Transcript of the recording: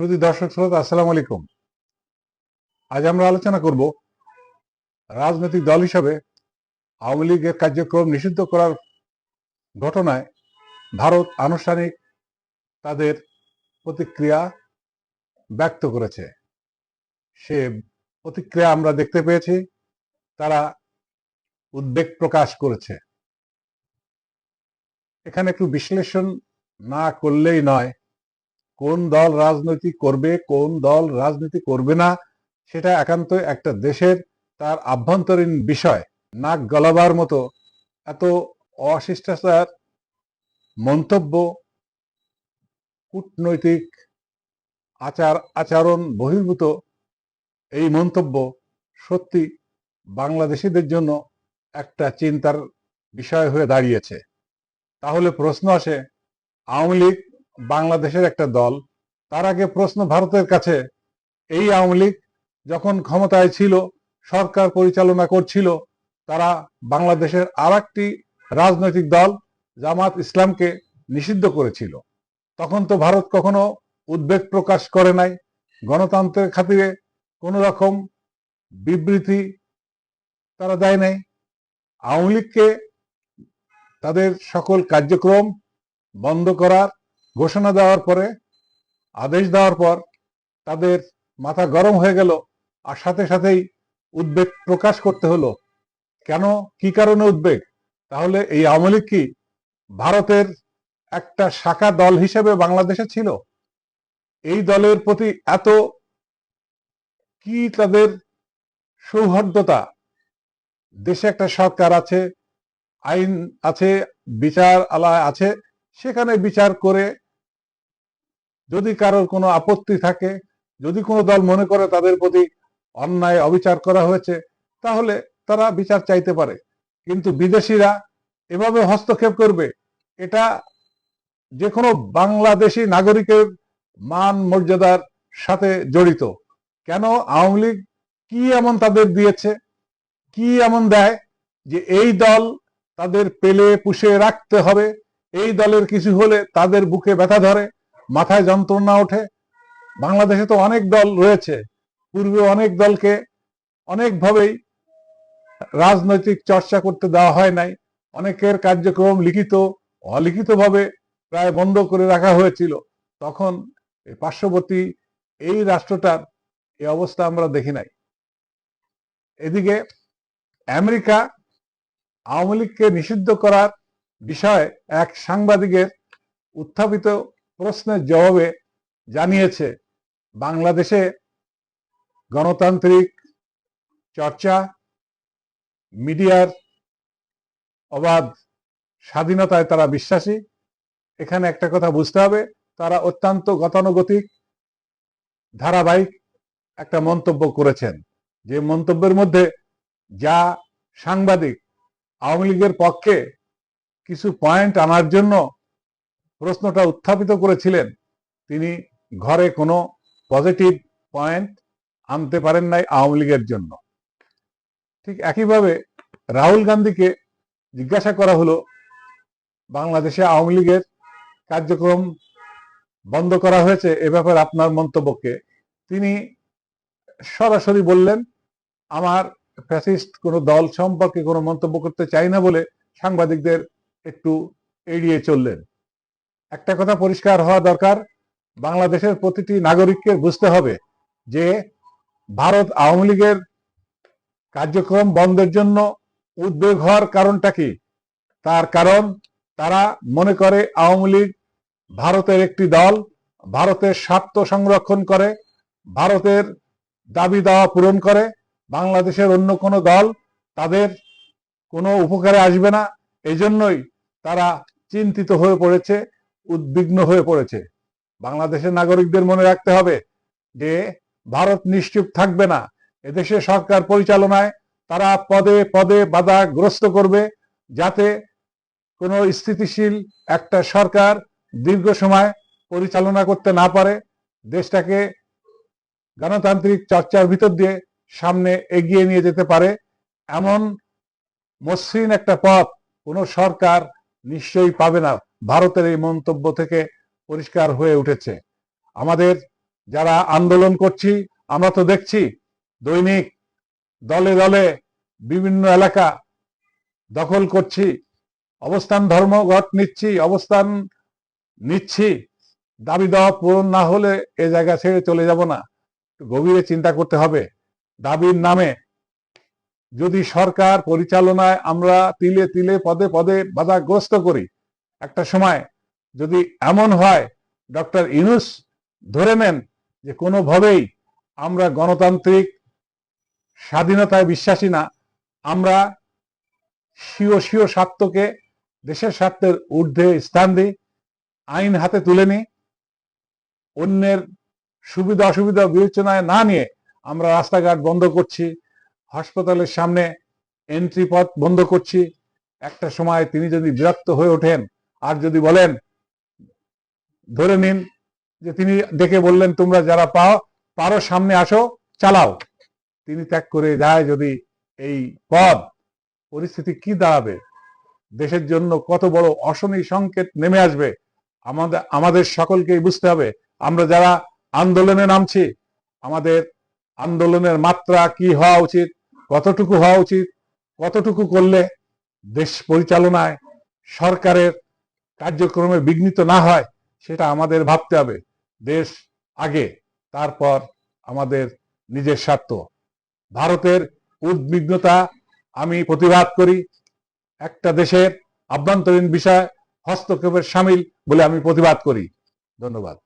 শুধু দর্শক শ্রোতা, আসসালামু আলাইকুম। আজ আমরা আলোচনা করব রাজনৈতিক দল হিসাবে আওয়ামী লীগের কার্যক্রম নিষিদ্ধ করার ঘটনায় ভারত আনুষ্ঠানিক তাদের প্রতিক্রিয়া ব্যক্ত করেছে। সে প্রতিক্রিয়া আমরা দেখতে পেয়েছি, তারা উদ্বেগ প্রকাশ করেছে। এখানে একটু বিশ্লেষণ না করলেই নয় কোন দল রাজনীতি করবে, কোন দল রাজনীতি করবে না, সেটা একান্ত একটা দেশের তার আভ্যন্তরীণ বিষয়। নাক গলাবার মতো এত অশিষ্টাচার, মন্তব্য, কূটনৈতিক আচার, আচরণ বহির্ভূত এই মন্তব্য সত্যি বাংলাদেশিদের জন্য একটা চিন্তার বিষয় হয়ে দাঁড়িয়েছে। তাহলে প্রশ্ন আসে, আওয়ামী লীগ বাংলাদেশের একটা দল, তার আগে প্রশ্ন ভারতের কাছে, এই আওয়ামী লীগ যখন ক্ষমতায় ছিল, সরকার পরিচালনা করছিল, তারা বাংলাদেশের আর রাজনৈতিক দল, জামাত ইসলামকে নিষিদ্ধ করেছিল। তখন তো ভারত কখনো উদ্বেগ প্রকাশ করে নাই। গণতন্ত্রের খাতিরে কোন রকম বিবৃতি তারা দেয় নাই। আওয়ামী লীগকে তাদের সকল কার্যক্রম বন্ধ করার ঘোষণা দেওয়ার পরে, আদেশ দেওয়ার পর তাদের মাথা গরম হয়ে গেল আর সাথে সাথেই উদ্বেগ প্রকাশ করতে হলো। কেন? কি কারণে উদ্বেগ? তাহলে এই আওয়ামী লীগ কি ভারতের একটা শাখা দল হিসেবে বাংলাদেশে ছিল? এই দলের প্রতি এত কি তাদের সৌহার্দ্যতা? দেশে একটা সরকার আছে, আইন আছে, বিচার আলায় আছে সেখানে বিচার করে যদি কারোর কোনো আপত্তি থাকে, যদি কোনো দল মনে করে তাদের প্রতি অন্যায় অবিচার করা হয়েছে, তাহলে তারা বিচার চাইতে পারে। কিন্তু বিদেশিরা এভাবে হস্তক্ষেপ করবে, এটা যে কোনো বাংলাদেশি নাগরিকের মান মর্যাদার সাথে জড়িত। কেন আওয়ামী লীগ কি এমন তাদের দিয়েছে, কি এমন দেয় যে এই দল তাদের পেলে পুষে রাখতে হবে এই দলের কিছু হলে তাদের বুকে ব্যথা ধরে, মাথায় যন্ত্রণা ওঠে। বাংলাদেশে তো অনেক দল রয়েছে। পূর্বে অনেক দলকে অনেকভাবেই রাজনৈতিক চর্চা করতে দেওয়া হয় নাই। অনেকের কার্যক্রম লিখিত, অলিখিতভাবে প্রায় বন্ধ করে রাখা হয়েছিল। তখন পার্শ্ববর্তী এই রাষ্ট্রটার এই অবস্থা আমরা দেখি নাই। এদিকে আমেরিকা আওয়ামী লীগকে নিষিদ্ধ করার বিষয়ে এক সাংবাদিকের উত্থাপিত প্রশ্নের জবাবে জানিয়েছে, বাংলাদেশে গণতান্ত্রিক চর্চা, মিডিয়ার অবাধ স্বাধীনতায় তারা বিশ্বাসী। এখানে একটা কথা বুঝতে হবে, তারা অত্যন্ত গতানুগতিক, ধারাবাহিক একটা মন্তব্য করেছেন। যে মন্তব্যের মধ্যে যা সাংবাদিক আওয়ামী লীগের পক্ষে কিছু পয়েন্ট আনার জন্য প্রশ্নটা উত্থাপিত করেছিলেন। তিনি ঘরে কোনো পজিটিভ পয়েন্ট আনতে পারেন নাই আওয়ামী লীগের জন্য। ঠিক একইভাবে রাহুল গান্ধীকে জিজ্ঞাসা করা হলো, বাংলাদেশে আওয়ামী লীগের কার্যক্রম বন্ধ করা হয়েছে এ ব্যাপারে আপনার মন্তব্যকে তিনি সরাসরি বললেন, আমার ফ্যাসিস্ট কোনো দল সম্পর্কে কোনো মন্তব্য করতে চাই না বলে সাংবাদিকদের একটু এড়িয়ে চললেন। একটা কথা পরিষ্কার হওয়া দরকার, বাংলাদেশের প্রতিটি নাগরিককে বুঝতে হবে যে ভারত আওয়ামী লীগের কার্যক্রম বন্ধের জন্য উদ্বেগ হওয়ার কারণটা কি? তার কারণ, তারা মনে করে আওয়ামী লীগ ভারতের একটি দল, ভারতের স্বার্থ সংরক্ষণ করে, ভারতের দাবি দাওয়া পূরণ করে, বাংলাদেশের অন্য কোনো দল তাদের কোনো উপকারে আসবে না। এই জন্যই তারা চিন্তিত হয়ে পড়েছে, উদ্বিগ্ন হয়ে পড়েছে। বাংলাদেশের নাগরিকদের মনে রাখতে হবে যে, ভারত নিশ্চুপ থাকবে না। এদেশে সরকার পরিচালনায় তারা পদে পদে বাধাগ্রস্ত করবে যাতে কোনো স্থিতিশীল একটা সরকার দীর্ঘ সময় পরিচালনা করতে না পারে। দেশটাকে গণতান্ত্রিক চর্চার ভিতর দিয়ে সামনে এগিয়ে নিয়ে যেতে পারে। এমন মসৃণ একটা পথ কোনো সরকার নিশ্চয়ই পাবে না। ভারতের এই মন্তব্য থেকে পরিষ্কার হয়ে উঠেছে। আমাদের যারা আন্দোলন করছি, আমরা তো দেখছি দৈনিক দলে দলে বিভিন্ন এলাকা দখল করছি, অবস্থান ধর্মঘট নিচ্ছি, অবস্থান নিচ্ছি, দাবি দেওয়া পূরণ না হলে এ জায়গা ছেড়ে চলে যাব না। গভীরে চিন্তা করতে হবে। দাবির নামে যদি সরকার পরিচালনায় আমরা তিলে তিলে পদে পদে বাধাগ্রস্ত করি, একটা সময় যদি এমন হয়, ডক্টর ইনুস ধরে নেন যে কোনোভাবেই আমরা গণতান্ত্রিক স্বাধীনতায় বিশ্বাসী না, আমরা স্বীয় স্বীয় স্বার্থকে, দেশের স্বার্থের ঊর্ধ্বে স্থান দিই, আইন হাতে তুলে নিই, অন্যের সুবিধা অসুবিধা বিবেচনায় না নিয়ে আমরা রাস্তাঘাট বন্ধ করছি হাসপাতালের সামনে এন্ট্রি পথ বন্ধ করছি। একটা সময় তিনি যদি বিরক্ত হয়ে ওঠেন, আর যদি বলেন, ধরে নিন যে তিনি ডেকে বললেন, তোমরা যারা পাও, পারো, সামনে আসো, চালাও। তিনি ত্যাগ করে যায় যদি এই পদ পরিস্থিতি কি দাঁড়াবে? দেশের জন্য কত বড় অশনি সংকেত নেমে আসবে? আমাদের আমাদের সকলকেই বুঝতে হবে, আমরা যারা আন্দোলনে নামছি, আমাদের আন্দোলনের মাত্রা কি হওয়া উচিত? কতটুকু হওয়া উচিত, কতটুকু করলে দেশ পরিচালনায় সরকারের কার্যক্রমে বিঘ্নিত না হয়, সেটা আমাদের ভাবতে হবে। দেশ আগে, তারপর আমাদের নিজের স্বার্থ। ভারতের উদ্বিগ্নতা আমি প্রতিবাদ করি। একটা দেশের আভ্যন্তরীণ বিষয় হস্তক্ষেপের সামিল বলে আমি প্রতিবাদ করি। ধন্যবাদ।